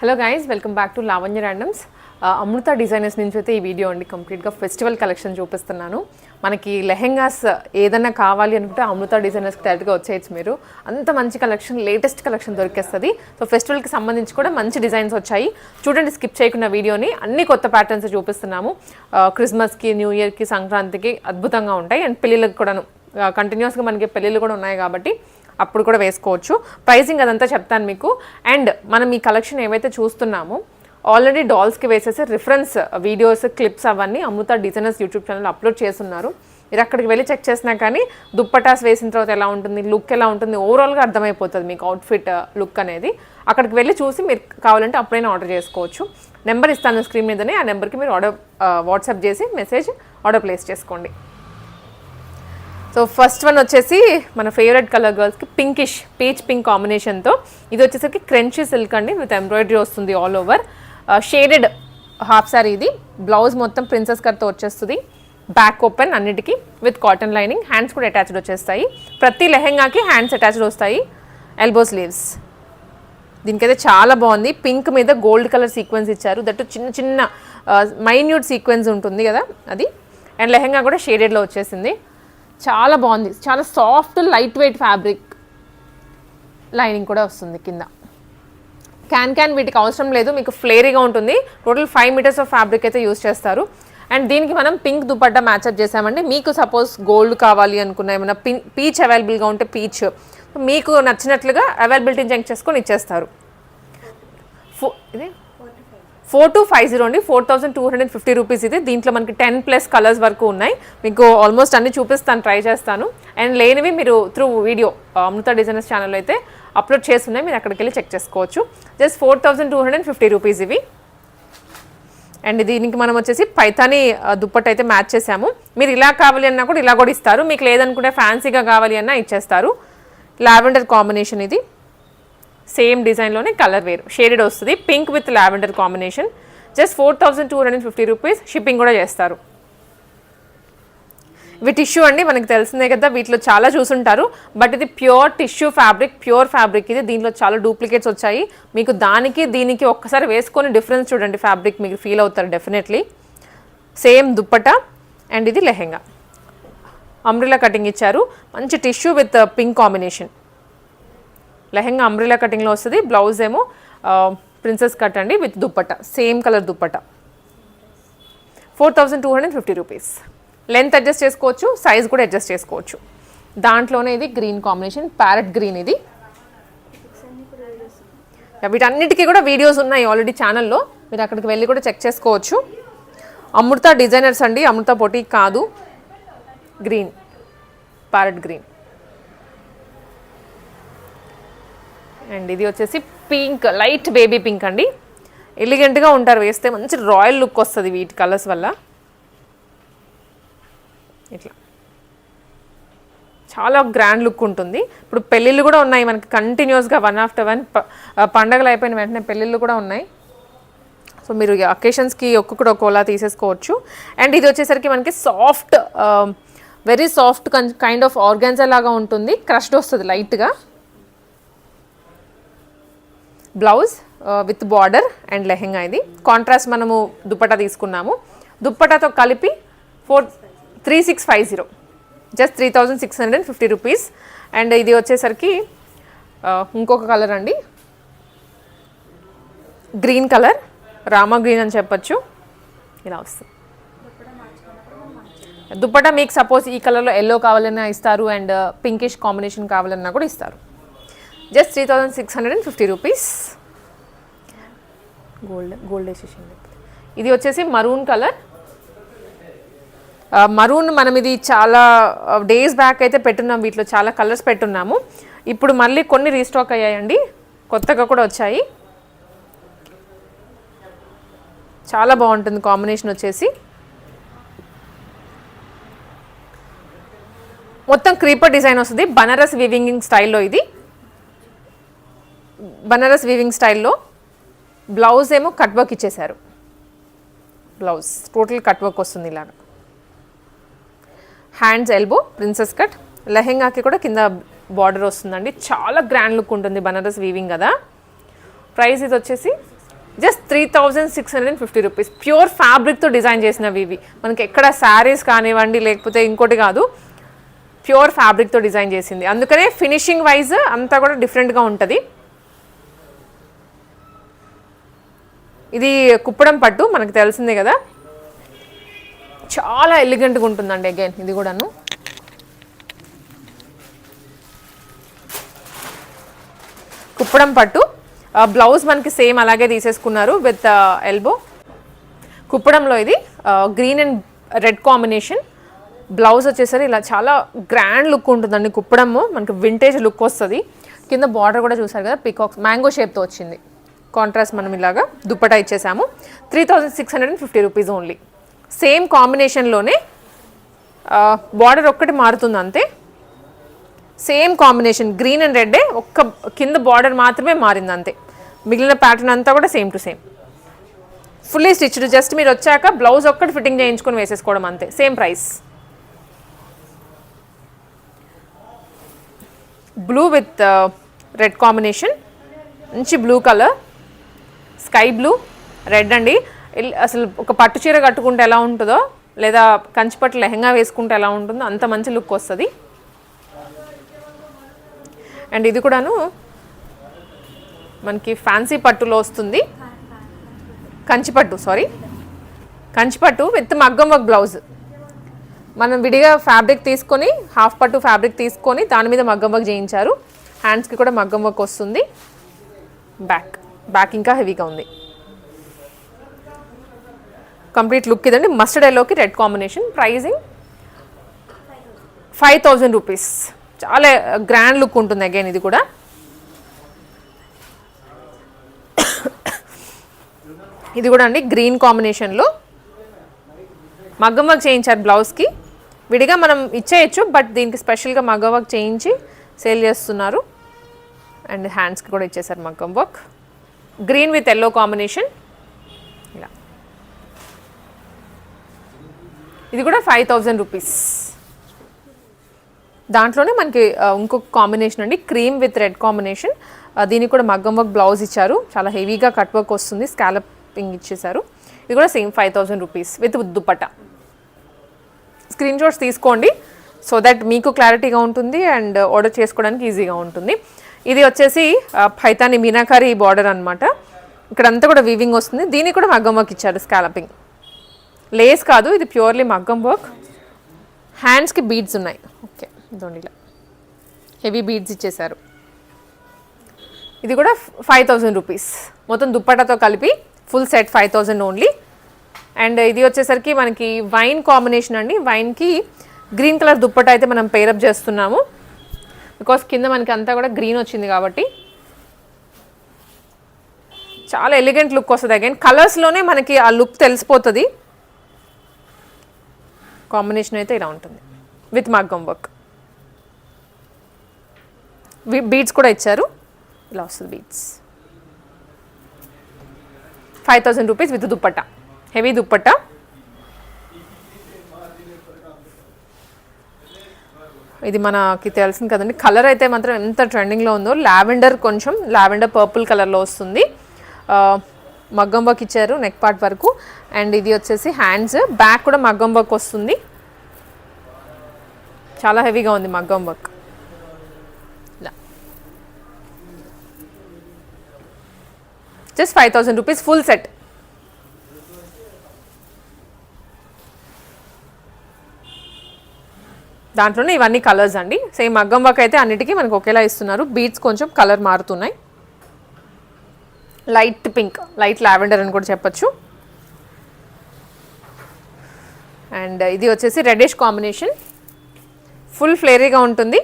Hello guys welcome back to Lavanya randoms Amrita designers నుంచి అయితే ఈ వీడియో అండి కంప్లీట్గా ఫెస్టివల్ కలెక్షన్ చూపిస్తున్నాను. మనకి లెహెంగాస్ uh, ఏదైనా కావాలి అనుకుంటే అమృత డిజైనర్స్కి డైరెక్ట్గా వచ్చేయచ్చు మీరు. అంత మంచి కలెక్షన్ లేటెస్ట్ కలెక్షన్ దొరికేస్తుంది. సో ఫెస్టివల్కి సంబంధించి కూడా మంచి డిజైన్స్ వచ్చాయి. చూడండి స్కిప్ చేయకుండా వీడియోని అన్ని కొత్త ప్యాటర్న్స్ చూపిస్తున్నాము. క్రిస్మస్కి న్యూ ఇయర్కి సంక్రాంతికి అద్భుతంగా ఉంటాయి. అండ్ పిల్లలకు కూడాను uh, కంటిన్యూస్గా మనకి పెళ్ళిళ్ళు కూడా ఉన్నాయి కాబట్టి అప్పుడు కూడా వేసుకోవచ్చు. ప్రైజింగ్ అదంతా చెప్తాను మీకు. అండ్ మనం ఈ కలెక్షన్ ఏవైతే చూస్తున్నామో ఆల్రెడీ డాల్స్కి వేసేసి రిఫరెన్స్ వీడియోస్ క్లిప్స్ అవన్నీ Amrita designers YouTube channel upload చేస్తున్నారు. మీరు అక్కడికి వెళ్ళి చెక్ చేసినా కానీ దుప్పటాస్ వేసిన తర్వాత ఎలా ఉంటుంది లుక్ ఎలా ఉంటుంది ఓవరాల్గా అర్థమైపోతుంది మీకు అవుట్ఫిట్ లుక్ అనేది. అక్కడికి వెళ్ళి చూసి మీరు కావాలంటే అప్పుడైనా ఆర్డర్ చేసుకోవచ్చు. నెంబర్ ఇస్తాను స్క్రీన్ మీదనే. ఆ నెంబర్కి మీరు ఆర్డర్ వాట్సాప్ uh, చేసి మెసేజ్ ఆర్డర్ ప్లేస్ చేసుకోండి. సో ఫస్ట్ వన్ వచ్చేసి మన ఫేవరెట్ కలర్ గర్ల్స్కి పింకిష్ పీచ్ పింక్ కాంబినేషన్తో ఇది వచ్చేసరికి క్రెంచీ సిల్క్ అండి విత్ ఎంబ్రాయిడరీ వస్తుంది all over shaded half sari ఇది. బ్లౌజ్ మొత్తం ప్రిన్సెస్ కట్తో వచ్చేస్తుంది. బ్యాక్ ఓపెన్ అన్నిటికీ విత్ కాటన్ లైనింగ్ హ్యాండ్స్ కూడా అటాచ్డ్ వచ్చేస్తాయి. ప్రతి లెహెంగాకి హ్యాండ్స్ అటాచ్డ్ వస్తాయి. ఎల్బో స్లీవ్స్ దీనికైతే చాలా బాగుంది. పింక్ మీద గోల్డ్ కలర్ సీక్వెన్స్ ఇచ్చారు. దట్ చిన్న చిన్న uh, మైన్యూట్ సీక్వెన్స్ ఉంటుంది కదా అది. అండ్ లెహెంగా కూడా షేడెడ్లో వచ్చేసింది. చాలా బాగుంది. చాలా soft light weight fabric lining కూడా వస్తుంది కింద. క్యాన్ క్యాన్ వీటికి అవసరం లేదు. మీకు ఫ్లేరీగా ఉంటుంది. Total five metres of fabric అయితే యూస్ చేస్తారు. అండ్ దీనికి మనం పింక్ దుపట్టా మ్యాచ్అప్ చేసామండి. మీకు సపోజ్ గోల్డ్ కావాలి అనుకున్న ఏమైనా పిన్ పీచ్ అవైలబుల్గా ఉంటే పీచ్ మీకు నచ్చినట్లుగా అవైలబిలిటీని చెక్ చేసుకొని ఇచ్చేస్తారు. ఫో ఇది ఫోర్ టు ఫైవ్ జీరో అండి. Four thousand two hundred fifty rupees ఇది. దీంట్లో మనకి టెన్ ప్లస్ కలర్స్ వరకు ఉన్నాయి. మీకు ఆల్మోస్ట్ అన్ని చూపిస్తాను ట్రై చేస్తాను. అండ్ లేనివి మీరు through video Amrita designers channel అయితే అప్లోడ్ చేస్తున్నాయి. మీరు అక్కడికి వెళ్ళి చెక్ చేసుకోవచ్చు. Just four thousand two hundred fifty rupees ఇవి. అండ్ దీనికి మనం వచ్చేసి పైతాని దుప్పట్ అయితే మ్యాచ్ చేసాము మీరు ఇలా కావాలి అన్నా కూడా ఇలా కూడా ఇస్తారు. మీకు లేదనుకుంటే ఫ్యాన్సీగా కావాలి అన్నా ఇచ్చేస్తారు. లావెండర్ కాంబినేషన్ ఇది. సేమ్ డిజైన్లోనే కలర్ వేరు. షేడెడ్ వస్తుంది. Pink with lavender combination just four thousand two hundred fifty rupees shipping కూడా చేస్తారు. ఇవి టిష్యూ అండి మనకి తెలిసిందే కదా వీటిలో చాలా చూసుంటారు. బట్ ఇది pure tissue fabric pure fabric ఇది. దీంట్లో చాలా డూప్లికేట్స్ వచ్చాయి. మీకు దానికి దీనికి ఒక్కసారి వేసుకొని డిఫరెన్స్ చూడండి ఫ్యాబ్రిక్ మీకు ఫీల్ అవుతారు డెఫినెట్లీ సేమ్ దుప్పట అండ్ ఇది లెహెంగా. అంబ్రిలా కటింగ్ ఇచ్చారు. మంచి tissue with pink combination lehenga umbrella కటింగ్లో వస్తుంది. బ్లౌజ్ ఏమో ప్రిన్సెస్ కట్ అండి with dupatta same colour dupatta four thousand two hundred fifty rupees length adjust చేసుకోవచ్చు సైజ్ కూడా అడ్జస్ట్ చేసుకోవచ్చు. దాంట్లోనే ఇది గ్రీన్ కాంబినేషన్ ప్యారెట్ గ్రీన్ ఇది. వీటన్నిటికీ కూడా వీడియోస్ ఉన్నాయి ఆల్రెడీ ఛానల్లో మీరు అక్కడికి వెళ్ళి కూడా చెక్ చేసుకోవచ్చు. అమృత డిజైనర్స్ అండి. అమృత పొటీ కాదు. గ్రీన్ ప్యారెట్ గ్రీన్ అండ్ ఇది వచ్చేసి పింక్ లైట్ బేబీ పింక్ అండి. ఎలిగెంట్గా ఉంటారు వేస్తే మంచి రాయల్ లుక్ వస్తుంది వీటి కలర్స్ వల్ల. ఇట్లా. చాలా గ్రాండ్ లుక్ ఉంటుంది. ఇప్పుడు పెళ్ళిళ్ళు కూడా ఉన్నాయి మనకి కంటిన్యూస్గా వన్ ఆఫ్టర్ వన్ పండగలు అయిపోయిన వెంటనే పెళ్ళిళ్ళు కూడా ఉన్నాయి. సో మీరు అకేషన్స్కి ఒక్కొక్కటి ఒక్కోలా తీసేసుకోవచ్చు. అండ్ ఇది వచ్చేసరికి మనకి soft very soft kind of organza లాగా ఉంటుంది. క్రష్డ్ వస్తుంది లైట్గా blouse with border and lehenga ఇది. కాంట్రాస్ట్ మనము దుప్పటా తీసుకున్నాము. దుప్పటాతో కలిపి four three six five zero. Just three thousand six hundred fifty rupees. And ఇది వచ్చేసరికి ఇంకొక కలర్ అండి. గ్రీన్ కలర్ రామ గ్రీన్ అని చెప్పొచ్చు. ఇలా వస్తుంది. దుప్పటా మీకు సపోజ్ ఈ కలర్లో ఎల్లో కావాలన్నా ఇస్తారు అండ్ పింకిష్ కాంబినేషన్ కావాలన్నా కూడా ఇస్తారు. Just three thousand six hundred and fifty rupees. Gold gold వేసేసింది ఇది వచ్చేసి మరూన్ కలర్ మరూన్ మనం ఇది చాలా డేస్ బ్యాక్ అయితే పెట్టున్నాం వీటిలో చాలా కలర్స్ పెట్టున్నాము. ఇప్పుడు మళ్ళీ కొన్ని రీస్టాక్ అయ్యాయండి. కొత్తగా కూడా వచ్చాయి. చాలా బాగుంటుంది కాంబినేషన్ వచ్చేసి. మొత్తం క్రీపర్ డిజైన్ వస్తుంది. బనారస్ వివింగింగ్ స్టైల్లో ఇది. బనారస్ వీవింగ్ స్టైల్లో బ్లౌజ్ ఏమో కట్ వర్క్ ఇచ్చేశారు. బ్లౌజ్ టోటల్ కట్ వర్క్ వస్తుంది ఇలాగ. హ్యాండ్స్ ఎల్బో ప్రిన్సెస్ కట్ లెహెంగాకి కూడా కింద బార్డర్ వస్తుందండి. చాలా గ్రాండ్ లుక్ ఉంటుంది బనారస్ వీవింగ్ కదా. ప్రైస్ ఇది వచ్చేసి just three thousand six hundred and fifty rupees pure ఫ్యాబ్రిక్తో design చేసినవి ఇవి మనకి ఎక్కడ శారీస్ కానివ్వండి లేకపోతే ఇంకోటి కాదు ప్యూర్ ఫ్యాబ్రిక్తో డిజైన్ చేసింది. అందుకనే ఫినిషింగ్ వైజ్ అంతా కూడా డిఫరెంట్గా ఉంటుంది. ఇది కుప్పడం పట్టు మనకు తెలిసిందే కదా. చాలా ఎలిగెంట్గా ఉంటుందండి అగైన్ ఇది కూడాను. కుప్పడం పట్టు. బ్లౌజ్ మనకి సేమ్ అలాగే తీసేసుకున్నారు విత్ ఎల్బో కుప్పడంలో ఇది green and red combination blouse వచ్చేసరి ఇలా చాలా గ్రాండ్ లుక్ ఉంటుందండి కుప్పడము. మనకి వింటేజ్ లుక్ వస్తుంది. కింద బార్డర్ కూడా చూసారు కదా పికాక్స్ మ్యాంగో షేప్తో వచ్చింది. కాంట్రాస్ట్ మనం ఇలాగా dupatta ఇచ్చేసాము. Three thousand six hundred and fifty rupees only same కాంబినేషన్లోనే border ఒక్కటి మారుతుంది అంతే. Same combination green and red ఒక్క కింద బార్డర్ మాత్రమే మారింది అంతే. మిగిలిన ప్యాటర్న్ అంతా కూడా same to same fully stitched just మీరు వచ్చాక బ్లౌజ్ ఒక్కటి ఫిట్టింగ్ చేయించుకొని వేసేసుకోవడం అంతే. Same price blue with red combination మంచి blue colour sky blue red అండి. అసలు ఒక పట్టు చీర కట్టుకుంటే ఎలా ఉంటుందో లేదా కంచిపట్టు లెహంగా వేసుకుంటే ఎలా ఉంటుందో అంత మంచి లుక్ వస్తుంది. అండ్ ఇది కూడాను మనకి ఫ్యాన్సీ పట్టులో వస్తుంది. కంచిపట్టు సారీ. కంచిపట్టు విత్ మగ్గం వర్క్ బ్లౌజ్. మనం విడిగా ఫ్యాబ్రిక్ తీసుకొని హాఫ్ పట్టు ఫ్యాబ్రిక్ తీసుకొని దాని మీద మగ్గం వర్క్ చేయించారు. హ్యాండ్స్కి కూడా మగ్గం వర్క్ వస్తుంది. బ్యాక్. బ్యాక్ ఇంకా హెవీగా ఉంది. కంప్లీట్ లుక్ ఇదండి. మస్టర్డ్ ఎల్లోకి red combination. Pricing five thousand rupees. చాలా గ్రాండ్ లుక్ ఉంటుంది అగైన్ ఇది కూడా. ఇది కూడా అండి గ్రీన్ కాంబినేషన్లో. మగ్గం వర్క్ చేయించారు బ్లౌజ్కి. విడిగా మనం ఇచ్చేయచ్చు బట్ దీనికి స్పెషల్గా మగ్గం వర్క్ చేయించి సేల్ చేస్తున్నారు. అండ్ హ్యాండ్స్కి కూడా ఇచ్చేసారు మగ్గం work. Green with yellow combination. ఇలా. ఇది కూడా ఫైవ్ థౌజండ్ రూపీస్. దాంట్లోనే మనకి ఇంకొక కాంబినేషన్ అండి క్రీమ్ విత్ రెడ్ కాంబినేషన్. దీనికి కూడా మగ్గం వర్క్ బ్లౌజ్ ఇచ్చారు. చాలా హెవీగా కట్ వర్క్ వస్తుంది స్కాలపింగ్ ఇచ్చేసారు ఇది కూడా same five thousand rupees with dupatta screen shots తీసుకోండి సో దట్ మీకు క్లారిటీగా ఉంటుంది అండ్ ఆర్డర్ చేసుకోవడానికి ఈజీగా ఉంటుంది. ఇది వచ్చేసి పైతాని మీనాకారి బార్డర్ అనమాట ఇక్కడంతా కూడా వీవింగ్ వస్తుంది. దీనికి కూడా మగ్గం వర్క్ ఇచ్చారు స్కాలపింగ్ లేస్ కాదు ఇది ప్యూర్లీ మగ్గం వర్క్ హ్యాండ్స్కి బీడ్స్ ఉన్నాయి. ఓకే దొండిలా హెవీ బీడ్స్ ఇచ్చేశారు. ఇది కూడా ఫైవ్ థౌజండ్ రూపీస్ మొత్తం దుప్పటాతో కలిపి full set five thousand only and ఇది వచ్చేసరికి మనకి వైన్ కాంబినేషన్ అండి. వైన్కి గ్రీన్ కలర్ దుప్పట అయితే మనం పేరప్ చేస్తున్నాము. బికాస్ కింద మనకి అంతా కూడా గ్రీన్ వచ్చింది కాబట్టి చాలా ఎలిగెంట్ లుక్ వస్తుంది. అగైన్ కలర్స్లోనే మనకి ఆ లుక్ తెలిసిపోతుంది. కాంబినేషన్ అయితే ఇలా ఉంటుంది. విత్ మగ్గం వర్క్ బీడ్స్ కూడా ఇచ్చారు. ఇలా వస్తుంది beads five thousand rupees with dupatta heavy dupatta ఇది మనకి తెలిసింది కదండి. కలర్ అయితే మాత్రం ఎంత ట్రెండింగ్లో ఉందో లావెండర్ కొంచెం లావెండర్ పర్పుల్ కలర్లో వస్తుంది. మగ్గం వర్క్ ఇచ్చారు నెక్ పార్ట్ వరకు. అండ్ ఇది వచ్చేసి హ్యాండ్స్ బ్యాక్ కూడా మగ్గం వర్క్ వస్తుంది. చాలా హెవీగా ఉంది మగ్గం work just five thousand rupees full set దాంట్లోనే ఇవన్నీ కలర్స్ అండి. సేమ్ మగ్గం వర్క్ అయితే అన్నిటికీ మనకు ఒకేలా ఇస్తున్నారు. బీట్స్ కొంచెం కలర్ మారుతున్నాయి. లైట్ పింక్ లైట్ లావెండర్ అని కూడా చెప్పొచ్చు. అండ్ ఇది వచ్చేసి రెడిష్ కాంబినేషన్ ఫుల్ ఫ్లేరీగా ఉంటుంది.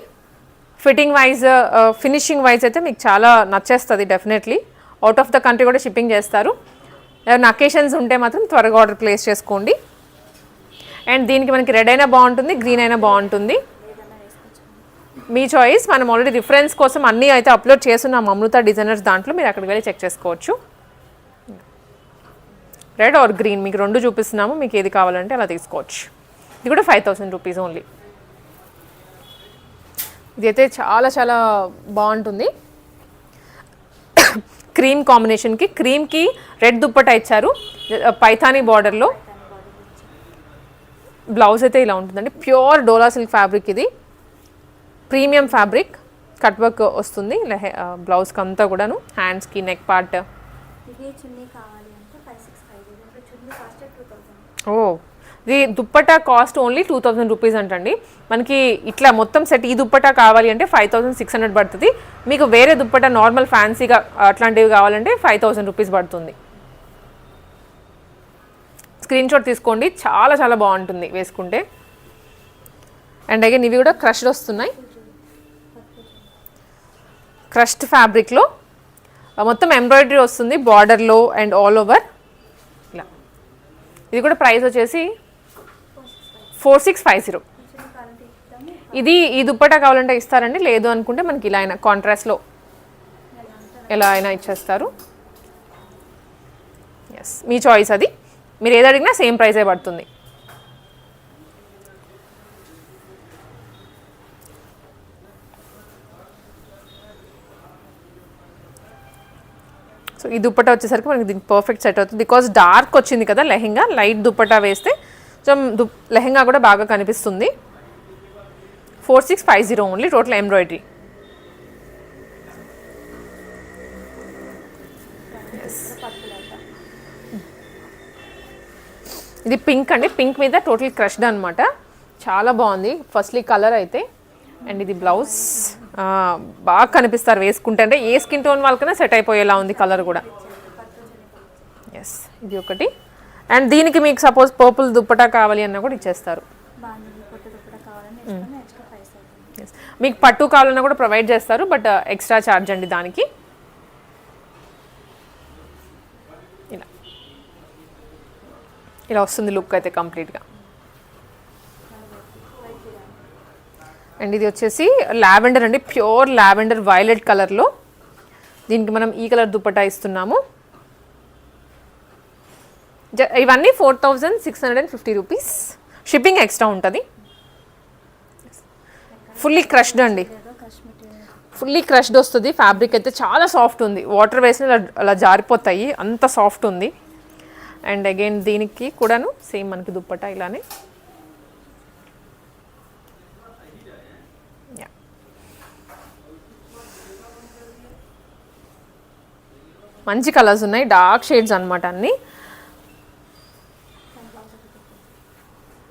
ఫిట్టింగ్ వైజ్ ఫినిషింగ్ వైజ్ అయితే మీకు చాలా నచ్చేస్తుంది definitely out of the country కూడా షిప్పింగ్ చేస్తారు. ఏమైనా అకేషన్స్ ఉంటే మాత్రం త్వరగా ఆర్డర్ ప్లేస్ చేసుకోండి. అండ్ దీనికి మనకి రెడ్ అయినా బాగుంటుంది గ్రీన్ అయినా బాగుంటుంది. మీ చాయిస్ మనం ఆల్రెడీ రిఫరెన్స్ కోసం అన్నీ అయితే అప్లోడ్ చేస్తున్నాం అమృత డిజైనర్స్ దాంట్లో. మీరు అక్కడికి వెళ్ళి చెక్ చేసుకోవచ్చు. రెడ్ ఆర్ గ్రీన్ మీకు రెండు చూపిస్తున్నాము. మీకు ఏది కావాలంటే అలా తీసుకోవచ్చు. ఇది కూడా ఫైవ్ థౌసండ్ రూపీస్ ఓన్లీ ఇది అయితే చాలా చాలా బాగుంటుంది. క్రీమ్ కాంబినేషన్కి క్రీమ్కి రెడ్ దుప్పట ఇచ్చారు. Uh, పైథానీ బార్డర్లో బ్లౌజ్ అయితే ఇలా ఉంటుందండి. ప్యూర్ డోలా సిల్క్ ఫ్యాబ్రిక్ ఇది. Premium fabric. కట్ వర్క్ వస్తుంది. లెహె బ్లౌజ్కి అంతా కూడాను. హ్యాండ్స్కి నెక్ పార్ట్. ఓ ఇది dupatta cost only two thousand rupees అంటండి. మనకి ఇట్లా మొత్తం సెట్ ఈ దుప్పటా కావాలి అంటే ఫైవ్ థౌసండ్ సిక్స్ హండ్రెడ్ పడుతుంది. మీకు వేరే దుప్పటా నార్మల్ ఫ్యాన్సీగా అట్లాంటివి కావాలంటే ఫైవ్ థౌసండ్ రూపీస్ పడుతుంది. స్క్రీన్ షాట్ తీసుకోండి. చాలా చాలా బాగుంటుంది వేసుకుంటే. అండ్ అగైన్ ఇవి కూడా క్రష్డ్ వస్తున్నాయి. క్రష్డ్ ఫ్యాబ్రిక్లో. మొత్తం ఎంబ్రాయిడరీ వస్తుంది బార్డర్లో అండ్ ఆల్ ఓవర్. ఇలా. ఇది కూడా ప్రైస్ వచ్చేసి ఫోర్ సిక్స్ ఫైవ్ జీరో. ఇది ఈ దుప్పటా కావాలంటే ఇస్తారండి. లేదు అనుకుంటే మనకి ఇలా అయినా కాంట్రాస్ట్లో ఎలా అయినా ఇచ్చేస్తారు. ఎస్ మీ చాయిస్ అది. మీరు ఏది అడిగినా సేమ్ ప్రైజే పడుతుంది. సో ఈ దుప్పటా వచ్చేసరికి మనకి దీనికి పర్ఫెక్ట్ సెట్ అవుతుంది. బికాస్ డార్క్ వచ్చింది కదా లెహెంగా లైట్ దుప్పటా వేస్తే కొంచెం దు లెహెంగా కూడా బాగా కనిపిస్తుంది. Four six five zero only total embroidery ఇది పింక్ అండి. పింక్ మీద టోటల్ క్రష్డ్ అనమాట చాలా బాగుంది. ఫస్ట్లీ కలర్ అయితే. అండ్ ఇది బ్లౌజ్ బాగా కనిపిస్తారు వేసుకుంటే. అంటే ఏ స్కిన్ టోన్ వాళ్ళకైనా సెట్ అయిపోయేలా ఉంది కలర్ కూడా. ఎస్ ఇది ఒకటి. అండ్ దీనికి మీకు సపోజ్ పర్పుల్ దుప్పటా కావాలి అన్నా కూడా ఇచ్చేస్తారు. Yes. మీకు పట్టు కావాలన్నా కూడా ప్రొవైడ్ చేస్తారు. బట్ ఎక్స్ట్రా ఛార్జ్ అండి దానికి. ఇలా వస్తుంది లుక్ అయితే కంప్లీట్గా అండ్ ఇది వచ్చేసి లావెండర్ అండి. ప్యూర్ లావెండర్ వైలెట్ కలర్లో దీనికి మనం ఈ కలర్ దుప్పటా ఇస్తున్నాము. జ- ఇవన్నీ four thousand six hundred and fifty rupees shipping extra ఉంటుంది. ఫుల్లీ క్రష్డ్ అండి. ఫుల్లీ క్రష్డ్ వస్తుంది. ఫ్యాబ్రిక్ అయితే చాలా సాఫ్ట్ ఉంది. వాటర్ వేసిన అలా జారిపోతాయి. అంత సాఫ్ట్ ఉంది. అండ్ అగైన్ దీనికి కూడాను సేమ్ మనకి దుప్పట ఇలానే. మంచి కలర్స్ ఉన్నాయి. డార్క్ షేడ్స్ అనమాట అన్నీ.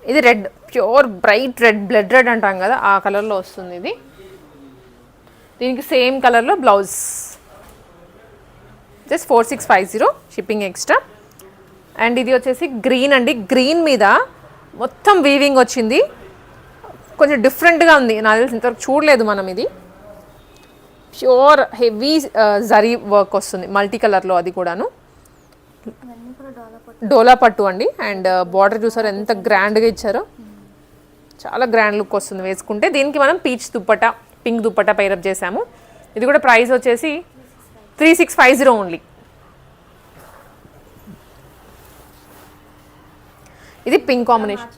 ఇది red pure bright red blood red అంటాం కదా ఆ కలర్లో వస్తుంది ఇది. దీనికి సేమ్ కలర్లో blouse just four six five zero shipping extra and ఇది వచ్చేసి గ్రీన్ అండి. గ్రీన్ మీద మొత్తం వీవింగ్ వచ్చింది. కొంచెం డిఫరెంట్గా ఉంది. నాకు తెలిసి ఇంతవరకు చూడలేదు మనం ఇది. ప్యూర్ హెవీ జరీ వర్క్ వస్తుంది. మల్టీ కలర్లో అది కూడాను. డోలా డోలా పట్టు అండి. అండ్ uh, బార్డర్ చూసారు ఎంత గ్రాండ్గా ఇచ్చారో. చాలా గ్రాండ్ లుక్ వస్తుంది వేసుకుంటే. దీనికి మనం peach dupatta pink dupatta pair up చేసాము. ఇది కూడా ప్రైస్ వచ్చేసి three six five zero only ఇది పింక్ కాంబినేషన్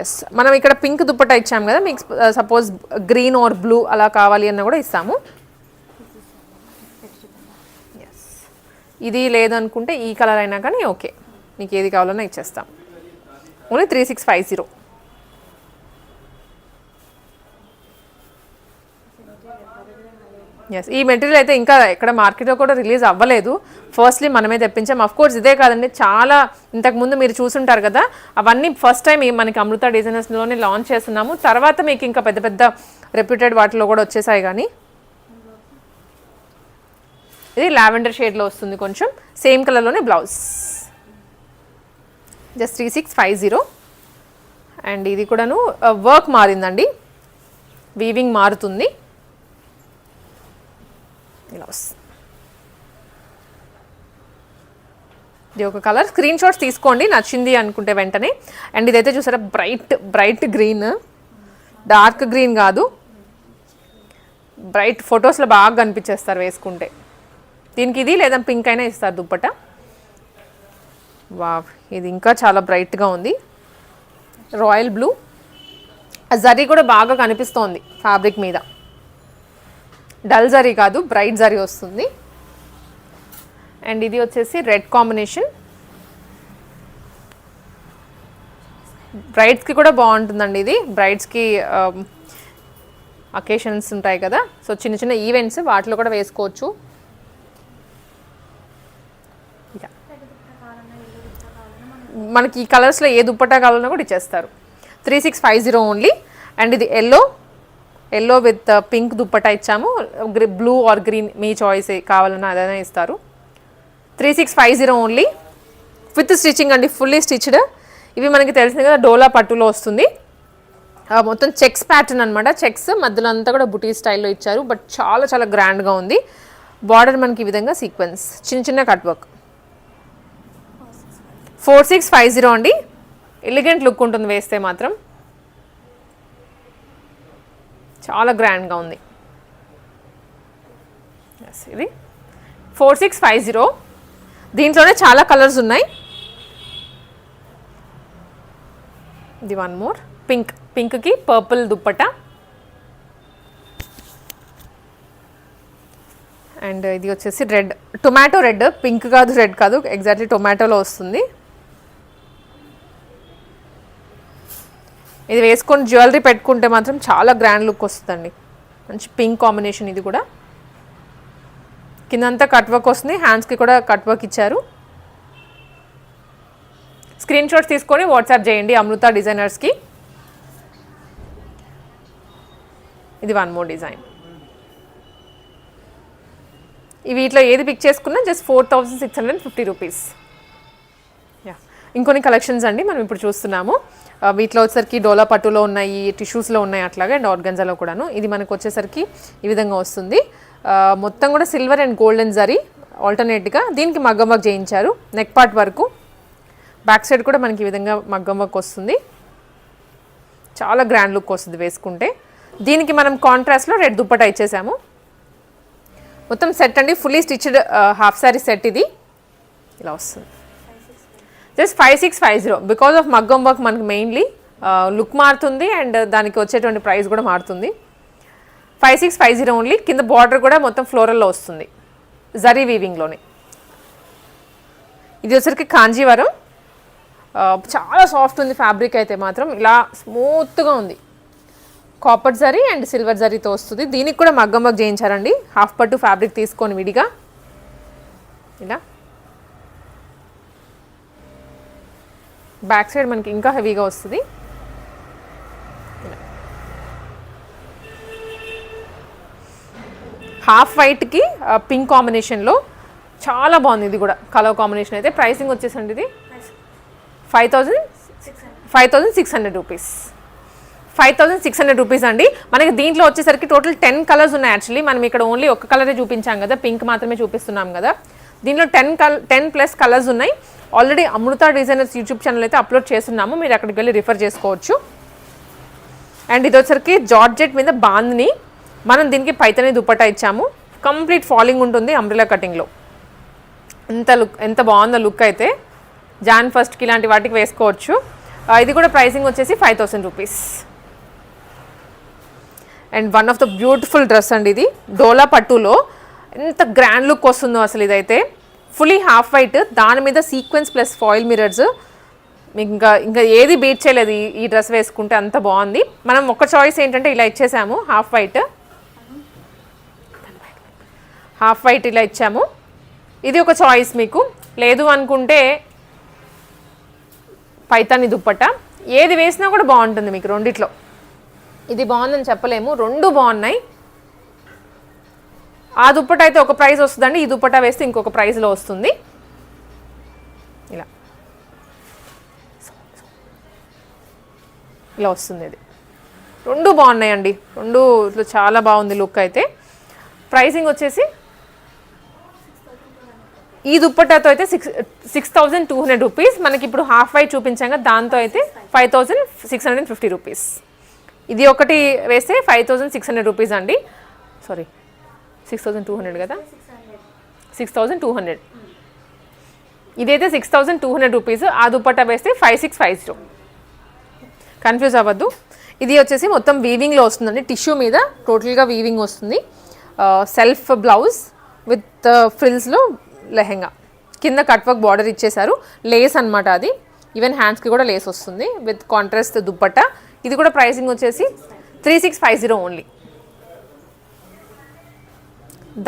ఎస్ మనం ఇక్కడ పింక్ దుప్పట ఇచ్చాము కదా మీకు సపోజ్ గ్రీన్ ఆర్ బ్లూ అలా కావాలి అన్న కూడా ఇస్తాము. ఎస్ ఇది లేదనుకుంటే ఈ కలర్ అయినా కానీ ఓకే మీకు ఏది కావాలన్నా ఇచ్చేస్తాం. Only three six five zero yes ఈ మెటీరియల్ అయితే ఇంకా ఎక్కడ మార్కెట్లో కూడా రిలీజ్ అవ్వలేదు. ఫస్ట్లీ మనమే తెప్పించాం. అఫ్ కోర్స్ ఇదే కాదండి. చాలా ఇంతకుముందు మీరు చూసుంటారు కదా అవన్నీ ఫస్ట్ టైం మనకి అమృత డిజైనర్స్లోనే లాంచ్ చేస్తున్నాము. తర్వాత మీకు ఇంకా పెద్ద పెద్ద రెప్యూటెడ్ వాటిలో కూడా వచ్చేసాయి కానీ. ఇది లావెండర్ షేడ్లో వస్తుంది కొంచెం. సేమ్ కలర్లోనే blouse just three six five zero and ఇది కూడాను uh, వర్క్ మారిందండి. వీవింగ్ మారుతుంది. ఇలా వస్తుంది ఇది ఒక కలర్ స్క్రీన్ షాట్స్ తీసుకోండి. నచ్చింది అనుకుంటే వెంటనే. అండ్ ఇదైతే చూసారా? Bright bright green dark green కాదు. బ్రైట్ ఫొటోస్లో బాగా కనిపించేస్తారు వేసుకుంటే. దీనికి ఇది లేదా పింక్ అయినా ఇస్తారు దుప్పట. వా ఇది ఇంకా చాలా బ్రైట్గా ఉంది. రాయల్ బ్లూ జరీ కూడా బాగా కనిపిస్తోంది ఫ్యాబ్రిక్ మీద. డల్ జరీ కాదు బ్రైట్ జరీ వస్తుంది. అండ్ ఇది వచ్చేసి రెడ్ కాంబినేషన్. బ్రైడ్స్కి కూడా బాగుంటుందండి ఇది. బ్రైడ్స్కి అకేషన్స్ ఉంటాయి కదా. సో చిన్న చిన్న ఈవెంట్స్ వాటిలో కూడా వేసుకోవచ్చు. మనకి ఈ కలర్స్లో ఏ దుప్పటా కావాలన్నా కూడా ఇచ్చేస్తారు. Three six five zero only. And ఇది yellow. Yellow with uh, pink dupatta ఇచ్చాము. బ్లూ ఆర్ గ్రీన్ మీ చాయిస్ కావాలన్నా అదైనా ఇస్తారు. Three six five zero only. With stitching అండి ఫుల్లీ స్టిచ్డ్. ఇవి మనకి తెలిసింది కదా డోలా పట్టులో వస్తుంది. మొత్తం చెక్స్ ప్యాటర్న్ అనమాట చెక్స్ మధ్యలో అంతా కూడా బుటీ స్టైల్లో ఇచ్చారు. బట్ చాలా చాలా గ్రాండ్గా ఉంది. బార్డర్ మనకి ఈ విధంగా సీక్వెన్స్. చిన్న చిన్న cut work. Four six five zero అండి. ఎలిగెంట్ లుక్ ఉంటుంది వేస్తే మాత్రం. చాలా గ్రాండ్గా ఉంది. ఎస్ ఇది. ఫోర్ సిక్స్ ఫైవ్ జీరో దీంట్లోనే చాలా కలర్స్ ఉన్నాయి. ఇది వన్ మోర్ పింక్ పింక్కి పర్పుల్ దుప్పట. అండ్ ఇది వచ్చేసి రెడ్ టొమాటో రెడ్ పింక్ కాదు రెడ్ కాదు. ఎగ్జాక్ట్లీ టొమాటోలో వస్తుంది. ఇది వేసుకొని జ్యువెలరీ పెట్టుకుంటే మాత్రం చాలా గ్రాండ్ లుక్ వస్తుందండి. మంచి పింక్ కాంబినేషన్ ఇది కూడా. కిందంతా కట్ వర్క్ వస్తుంది హ్యాండ్స్కి కూడా కట్ వర్క్ ఇచ్చారు. స్క్రీన్ షాట్స్ తీసుకొని వాట్సాప్ చేయండి అమృత డిజైనర్స్కి ఇది వన్ మోర్ డిజైన్. ఈ వీటిలో ఏది పిక్ చేసుకున్నా just four thousand six hundred fifty rupees ఇంకొన్ని కలెక్షన్స్ అండి మనం ఇప్పుడు చూస్తున్నాము. వీటిలో వచ్చేసరికి డోలా పట్టులో ఉన్నాయి టిష్యూస్లో ఉన్నాయి అట్లాగే అండ్ ఆర్గన్జాలో కూడాను. ఇది మనకు వచ్చేసరికి ఈ విధంగా వస్తుంది. మొత్తం కూడా సిల్వర్ అండ్ గోల్డెన్ జరీ ఆల్టర్నేట్గా దీనికి మగ్గం వర్క్ చేయించారు నెక్ పార్ట్ వరకు. బ్యాక్ సైడ్ కూడా మనకి ఈ విధంగా మగ్గం వర్క్ వస్తుంది. చాలా గ్రాండ్ లుక్ వస్తుంది వేసుకుంటే. దీనికి మనం కాంట్రాస్ట్లో రెడ్ దుప్పట ఇచ్చేసాము. మొత్తం సెట్ అండి fully stitched half sari set ఇది. ఇలా వస్తుంది. Just five six five zero because of మగ్గం వర్క్ మనకి మెయిన్లీ లుక్ uh, మారుతుంది అండ్ దానికి వచ్చేటువంటి ప్రైస్ కూడా మారుతుంది. Five six five zero only కింద బార్డర్ కూడా మొత్తం ఫ్లోరల్లో వస్తుంది. జరీ వీవింగ్లోనే ఇది వచ్చరికి కాంజీవరం. Uh, చాలా సాఫ్ట్ ఉంది ఫ్యాబ్రిక్ అయితే మాత్రం. ఇలా స్మూత్గా ఉంది. కాపర్ జరీ అండ్ సిల్వర్ జరీతో వస్తుంది. దీనికి కూడా మగ్గం వర్క్ చేయించారండి. హాఫ్ పట్టు ఫ్యాబ్రిక్ తీసుకొని విడిగా. ఇలా. బ్యాక్ సైడ్ మనకి ఇంకా హెవీగా వస్తుంది. హాఫ్ వైట్కి పింక్ కాంబినేషన్లో చాలా బాగుంది ఇది కూడా. కలర్ కాంబినేషన్ అయితే ప్రైసింగ్ వచ్చేసండి ఇది. Five thousand six five thousand six hundred rupees. Five thousand six hundred rupees అండి. మనకి దీంట్లో వచ్చేసరికి టోటల్ టెన్ కలర్స్ ఉన్నాయి యాక్చువల్లీ. మనం ఇక్కడ ఓన్లీ ఒక కలరే చూపించాం కదా. పింక్ మాత్రమే చూపిస్తున్నాం కదా. దీంట్లో టెన్ కల్ టెన్ ప్లస్ కలర్స్ ఉన్నాయి. Already Amrita designers YouTube channel అయితే అప్లోడ్ చేస్తున్నాము. మీరు అక్కడికి వెళ్ళి రిఫర్ చేసుకోవచ్చు. అండ్ ఇది వచ్చరికి జార్జెట్ మీద బాంద్ని మనం దీనికి పైతనే దుప్పటా ఇచ్చాము. కంప్లీట్ ఫాలింగ్ ఉంటుంది అంబ్రిలా కటింగ్లో. ఎంత లుక్ ఎంత బాగుందో లుక్ అయితే జాన్ ఫస్ట్కి ఇలాంటి వాటికి వేసుకోవచ్చు. ఇది కూడా ప్రైసింగ్ వచ్చేసి five thousand rupees. And one of the beautiful dress అండి ఇది. డోలా పట్టులో ఎంత గ్రాండ్ లుక్ వస్తుందో అసలు ఇదైతే. ఫుల్లీ హాఫ్ వైట్ దాని మీద సీక్వెన్స్ ప్లస్ ఫాయిల్ మిరర్స్ మీకు ఇంకా ఇంకా ఏది బీట్ చేయలేదు ఈ- ఈ డ్రెస్ వేసుకుంటే అంత బాగుంది. మనం ఒక చాయిస్ ఏంటంటే ఇలా ఇచ్చేసాము హాఫ్ వైట్. హాఫ్ వైట్ ఇలా ఇచ్చాము. ఇది ఒక చాయిస్ మీకు. లేదు అనుకుంటే పైతాని దుప్పట. ఏది వేసినా కూడా బాగుంటుంది మీకు రెండిట్లో. ఇది బాగుందని చెప్పలేము. రెండు బాగున్నాయి. ఆ దుప్పట అయితే ఒక ప్రైస్ వస్తుందండి. ఈ దుప్పట వేస్తే ఇంకొక ప్రైస్లో వస్తుంది. ఇలా. ఇలా వస్తుంది ఇది. రెండు బాగున్నాయండి. రెండు ఇట్లా చాలా బాగుంది లుక్ అయితే. ప్రైసింగ్ వచ్చేసి ఈ దుప్పటాతో అయితే six six thousand two hundred rupees. మనకి ఇప్పుడు హాఫ్ వైట్ చూపించాక దాంతో అయితే five thousand six hundred fifty rupees. ఇది ఒకటి వేస్తే five thousand six hundred rupees అండి. Sorry. Six thousand two hundred కదా? సిక్స్ థౌజండ్ టూ హండ్రెడ్ ఇదైతే six thousand two hundred rupees ఆ దుప్పట్టా వేస్తే five six five zero confuse అవ్వద్దు. ఇది వచ్చేసి మొత్తం వీవింగ్లో వస్తుందండి. టిష్యూ మీద టోటల్గా వీవింగ్ వస్తుంది. సెల్ఫ్ బ్లౌజ్ విత్ ఫ్రిల్స్లో లెహెంగా. కింద కట్ వర్క్ బార్డర్ ఇచ్చేసారు లేస్ అన్నమాట అది. ఈవెన్ హ్యాండ్స్కి కూడా లేస్ వస్తుంది. విత్ కాంట్రాస్ట్ దుప్పట్టా ఇది కూడా ప్రైసింగ్ వచ్చేసి three six five zero only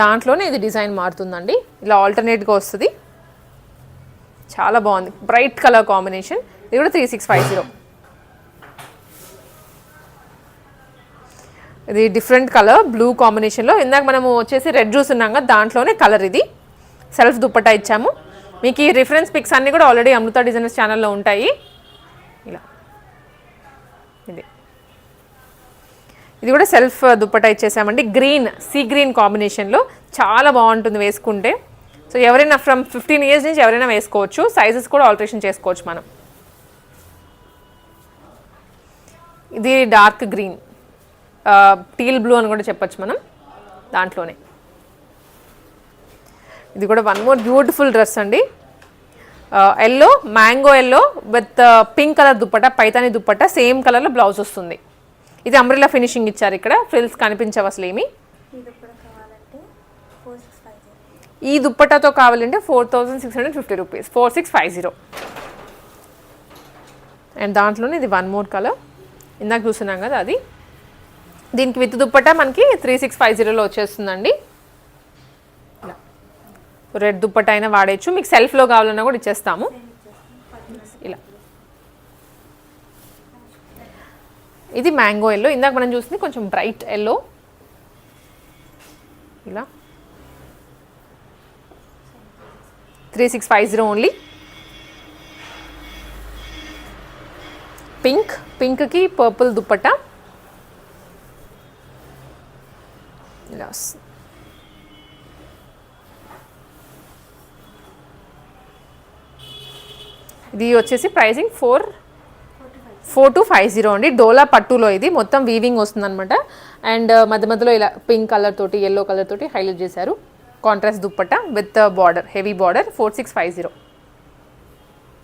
దాంట్లోనే ఇది డిజైన్ మారుతుందండి. ఇలా ఆల్టర్నేట్గా వస్తుంది. చాలా బాగుంది. Bright colour combination. ఇది కూడా త్రీ సిక్స్ ఫైవ్ జీరో. ఇది డిఫరెంట్ కలర్ బ్లూ కాంబినేషన్లో. ఇందాక మనము వచ్చేసి రెడ్ జ్యూస్ ఉన్నాం కదా దాంట్లోనే కలర్ ఇది. సెల్ఫ్ దుప్పట్టా ఇచ్చాము. మీకు ఈ రిఫరెన్స్ పిక్స్ అన్నీ కూడా ఆల్రెడీ అమృత డిజైనర్స్ ఛానల్లో ఉంటాయి. ఇది కూడా సెల్ఫ్ దుప్పటా ఇచ్చేసామండి. గ్రీన్ సీ గ్రీన్ కాంబినేషన్లో చాలా బాగుంటుంది వేసుకుంటే. సో ఎవరైనా ఫ్రమ్ ఫిఫ్టీన్ ఇయర్స్ నుంచి ఎవరైనా వేసుకోవచ్చు. సైజెస్ కూడా ఆల్టరేషన్ చేసుకోవచ్చు మనం. ఇది డార్క్ గ్రీన్ టీల్ బ్లూ అని కూడా చెప్పచ్చు మనం దాంట్లోనే. ఇది కూడా వన్ మోర్ బ్యూటిఫుల్ డ్రెస్ అండి. Yellow mango yellow with pink colour dupatta Paithani dupatta same కలర్లో బ్లౌజ్ వస్తుంది. ఇది అంబ్రిల్లా ఫినిషింగ్ ఇచ్చారు ఇక్కడ. ఫ్రిల్స్ కనిపించవు అసలు ఏమి ఈ దుప్పటాతో కావాలంటే four thousand six hundred fifty rupees four six five zero and దాంట్లోనే ఇది వన్ మోర్ కలర్ ఇందాక చూస్తున్నాం కదా అది. దీనికి విత్ దుప్పట మనకి త్రీ సిక్స్ ఫైవ్ జీరోలో వచ్చేస్తుందండి. రెడ్ దుప్పట అయినా వాడేయచ్చు. మీకు సెల్ఫ్లో కావాలన్నా కూడా ఇచ్చేస్తాము ఇలా ఇది మ్యాంగో ఎల్లో. ఇందాక మనం చూసింది కొంచెం బ్రైట్ ఎల్లో ఇలా. Three six five zero only pink పింక్కి పర్పుల్ దుప్పట. ఇలా. వస్తుంది. ఇది వచ్చేసి pricing four four two five zero అండి. డోలా పట్టులో ఇది. మొత్తం వీవింగ్ వస్తుంది అనమాట అండ్ uh, మధ్య మధ్యలో ఇలా పింక్ కలర్ తోటి ఎల్లో కలర్ తోటి హైలైట్ చేశారు. Contrast dupatta with border heavy border four six five zero